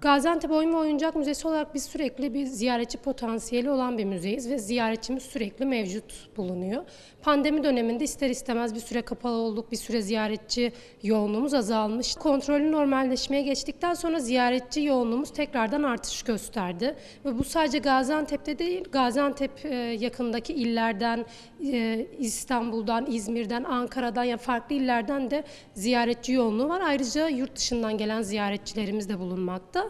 Gaziantep Oyun ve Oyuncak Müzesi olarak biz sürekli bir ziyaretçi potansiyeli olan bir müzeyiz ve ziyaretçimiz sürekli mevcut bulunuyor. Pandemi döneminde ister istemez bir süre kapalı olduk, bir süre ziyaretçi yoğunluğumuz azalmış. Kontrollü normalleşmeye geçtikten sonra ziyaretçi yoğunluğumuz tekrardan artış gösterdi. Ve bu sadece Gaziantep'te değil, Gaziantep e, yakındaki illerden, e, İstanbul'dan, İzmir'den, Ankara'dan ya farklı illerden de ziyaretçi yoğunluğu var. Ayrıca yurt dışından gelen ziyaretçilerimiz de bulunmakta.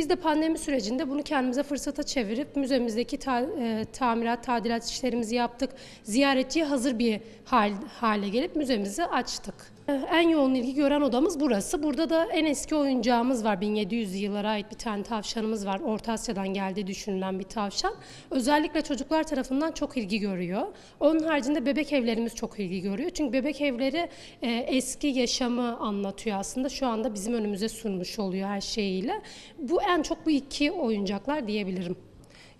Biz de pandemi sürecinde bunu kendimize fırsata çevirip müzemizdeki ta- e, tamirat, tadilat işlerimizi yaptık. Ziyaretçiye hazır bir hal, hale gelip müzemizi açtık. E, En yoğun ilgi gören odamız burası. Burada da en eski oyuncağımız var. 1700 yıllara ait bir tane tavşanımız var. Orta Asya'dan geldiği düşünülen bir tavşan. Özellikle çocuklar tarafından çok ilgi görüyor. Onun haricinde bebek evlerimiz çok ilgi görüyor. Çünkü bebek evleri e, eski yaşamı anlatıyor aslında. Şu anda bizim önümüze sunmuş oluyor her şeyiyle. Bu en çok bu iki oyuncaklar diyebilirim.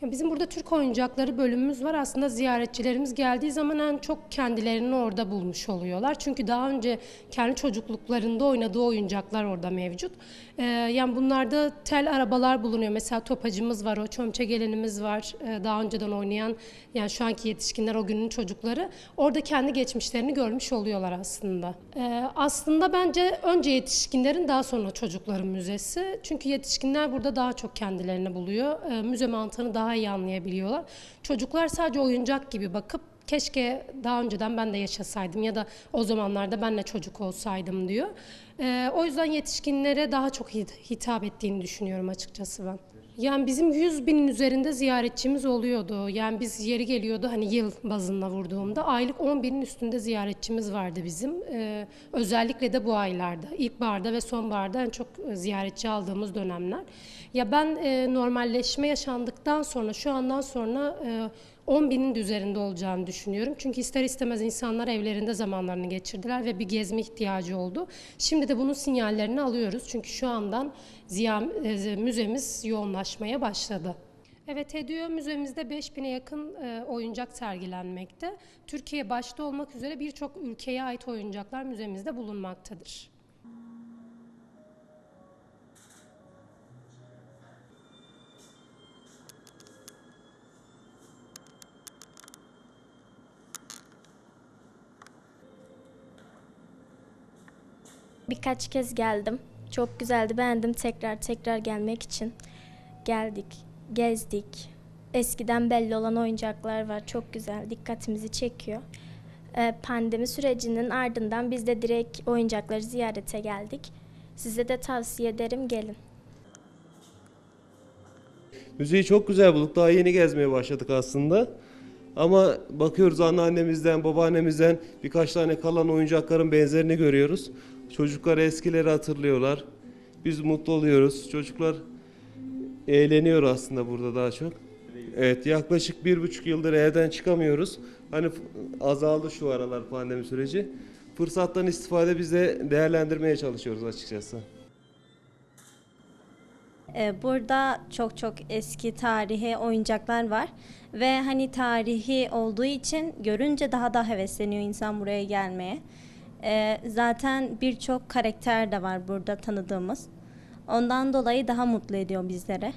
Bizim burada Türk oyuncakları bölümümüz var. Aslında ziyaretçilerimiz geldiği zaman en çok kendilerini orada bulmuş oluyorlar. Çünkü daha önce kendi çocukluklarında oynadığı oyuncaklar orada mevcut. Ee, yani bunlarda tel arabalar bulunuyor. Mesela topacımız var, o çömçe gelenimiz var. Ee, daha önceden oynayan, yani şu anki yetişkinler, o günün çocukları. Orada kendi geçmişlerini görmüş oluyorlar aslında. Ee, aslında bence önce yetişkinlerin daha sonra çocukların müzesi. Çünkü yetişkinler burada daha çok kendilerini buluyor. Ee, müze mantığını daha iyi anlayabiliyorlar. Çocuklar sadece oyuncak gibi bakıp keşke daha önceden ben de yaşasaydım ya da o zamanlarda ben de çocuk olsaydım diyor. Ee, o yüzden yetişkinlere daha çok hit- hitap ettiğini düşünüyorum açıkçası ben. Yani bizim 100 binin üzerinde ziyaretçimiz oluyordu. Yani biz yeri geliyordu hani yıl bazında vurduğumda aylık 10 binin üstünde ziyaretçimiz vardı bizim. Ee, özellikle de bu aylarda. İlkbaharda ve sonbaharda en çok e, ziyaretçi aldığımız dönemler. Ya ben e, normalleşme yaşandıktan sonra şu andan sonra e, 10 binin de üzerinde olacağını düşünüyorum. Çünkü ister istemez insanlar evlerinde zamanlarını geçirdiler ve bir gezme ihtiyacı oldu. Şimdi de bunun sinyallerini alıyoruz. Çünkü şu andan ziya, e, müzemiz yoğunlaşmaya başladı. Evet, Hediye Müzemizde 5000'e yakın e, oyuncak sergilenmekte. Türkiye başta olmak üzere birçok ülkeye ait oyuncaklar müzemizde bulunmaktadır. Birkaç kez geldim. Çok güzeldi, beğendim tekrar tekrar gelmek için. Geldik, gezdik. Eskiden belli olan oyuncaklar var, çok güzel, dikkatimizi çekiyor. Ee, Pandemi sürecinin ardından biz de direkt oyuncakları ziyarete geldik. Size de tavsiye ederim gelin. Müzeyi çok güzel bulduk. Daha yeni gezmeye başladık aslında. Ama bakıyoruz anneannemizden, babaannemizden birkaç tane kalan oyuncakların benzerini görüyoruz. Çocuklar eskileri hatırlıyorlar. Biz mutlu oluyoruz. Çocuklar eğleniyor aslında burada daha çok. Evet yaklaşık bir buçuk yıldır evden çıkamıyoruz. Hani azaldı şu aralar pandemi süreci. Fırsattan istifade biz de değerlendirmeye çalışıyoruz açıkçası. Ee, Burada çok çok eski tarihi oyuncaklar var ve hani tarihi olduğu için görünce daha da hevesleniyor insan buraya gelmeye. Ee, Zaten birçok karakter de var burada tanıdığımız. Ondan dolayı daha mutlu ediyor bizlere.